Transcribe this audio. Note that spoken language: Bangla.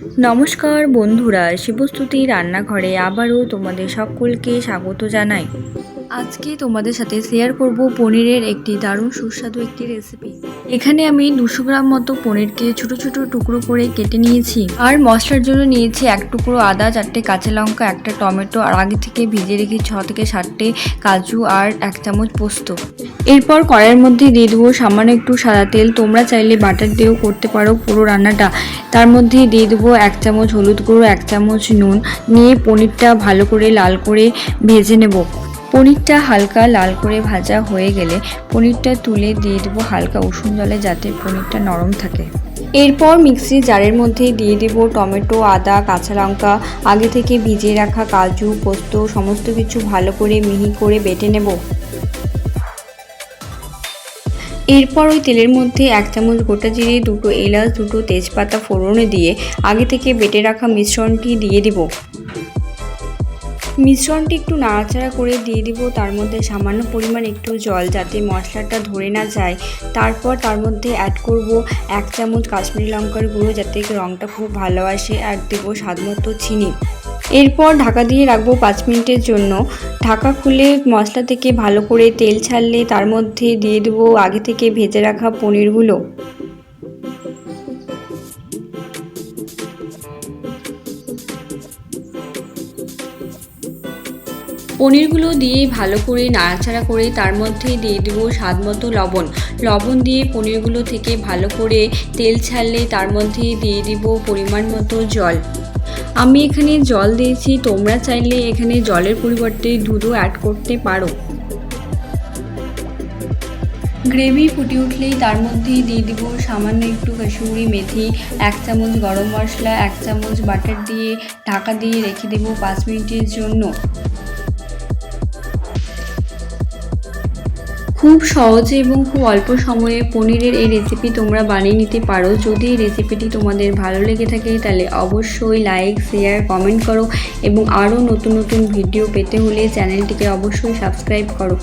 নমস্কার বন্ধুরা শিবস্তুতি রান্নাঘরে আবারও তোমাদের সকলকে স্বাগত জানাই। আজকে তোমাদের সাথে শেয়ার করব পনিরের একটি দারুণ সুস্বাদু একটি রেসিপি এখানে আমি দুশো গ্রাম মতো পনিরকে ছোট ছোট টুকরো করে কেটে নিয়েছি। আর মশলার জন্য নিয়েছি এক টুকরো আদা, চারটে কাঁচা লঙ্কা, একটা টমেটো, আর আগে থেকে ভিজে রেখে ছ থেকে সাতটে কাজু আর এক চামচ পোস্ত। এরপর কড়াইয়ের মধ্যে দিয়ে দেবো সামান্য একটু সাদা তেল। তোমরা চাইলে বাটার দিয়েও করতে পারো পুরো রান্নাটা। তার মধ্যে দিয়ে দেবো এক চামচ হলুদ গুঁড়ো, এক চামচ নুন। নিয়ে পনিরটা ভালো করে লাল করে ভেজে নেব। পনিরটা হালকা লাল করে ভাজা হয়ে গেলে পনিরটা তুলে দিয়ে দেবো হালকা উষুম জলে যাতে পনিরটা নরম থাকে। এরপর মিক্সি জারের মধ্যে দিয়ে দেব টমেটো, আদা, কাঁচা লঙ্কা, আগে থেকে ভিজিয়ে রাখা কাজু, পোস্ত, সমস্ত কিছু ভালো করে মিহি করে বেটে নেব। এরপর ওই তেলের মধ্যে এক চামচ গোটা জিরে, দুটো এলাচ, দুটো তেজপাতা ফোড়নে দিয়ে আগে থেকে বেটে রাখা মিশ্রণটি দিয়ে দিব। মিশ্রণটি একটু নাড়াচাড়া করে দিয়ে দিব। তার মধ্যে সামান্য পরিমাণ একটু জল যাতে মশলাটা ধরে না যায়। তারপর তার মধ্যে অ্যাড করব এক চামচ কাশ্মীরি লঙ্কার গুঁড়ো যাতে রঙটা খুব ভালো আসে আর দেবো স্বাদ মতো চিনি। এরপর ঢাকা দিয়ে রাখব পাঁচ মিনিটের জন্য। ঢাকা খুলে মশলা থেকে ভালো করে তেল ছাড়লে তার মধ্যে দিয়ে দেবো আগে থেকে ভেজে রাখা পনিরগুলো। পনিরগুলো দিয়ে ভালো করে নাড়াচাড়া করে তার মধ্যে দিয়ে দেবো স্বাদ মতো লবণ। লবণ দিয়ে পনিরগুলো থেকে ভালো করে তেল ছাড়লে তার মধ্যে দিয়ে দিব পরিমাণ মতো জল। আমি এখানে জল দিয়েছি, তোমরা চাইলে এখানে জলের পরিবর্তে দুধও অ্যাড করতে পারো। গ্রেভি ফুটে উঠলেই তার মধ্যে দিয়ে দিব সামান্য একটু কাশুরি মেথি, এক চামচ গরম মশলা, এক চামচ বাটার দিয়ে ঢাকা দিয়ে রেখে দেব পাঁচ মিনিটের জন্য। খুব সহজে এবং খুব অল্প সময়ে পনিরের এই রেসিপি তোমরা বানিয়ে নিতে পারো। যদি এই রেসিপিটি তোমাদের ভালো লেগে থাকে, তাহলে অবশ্যই লাইক শেয়ার কমেন্ট করো এবং আরও নতুন নতুন ভিডিও পেতে হলে চ্যানেলটিকে অবশ্যই সাবস্ক্রাইব করো।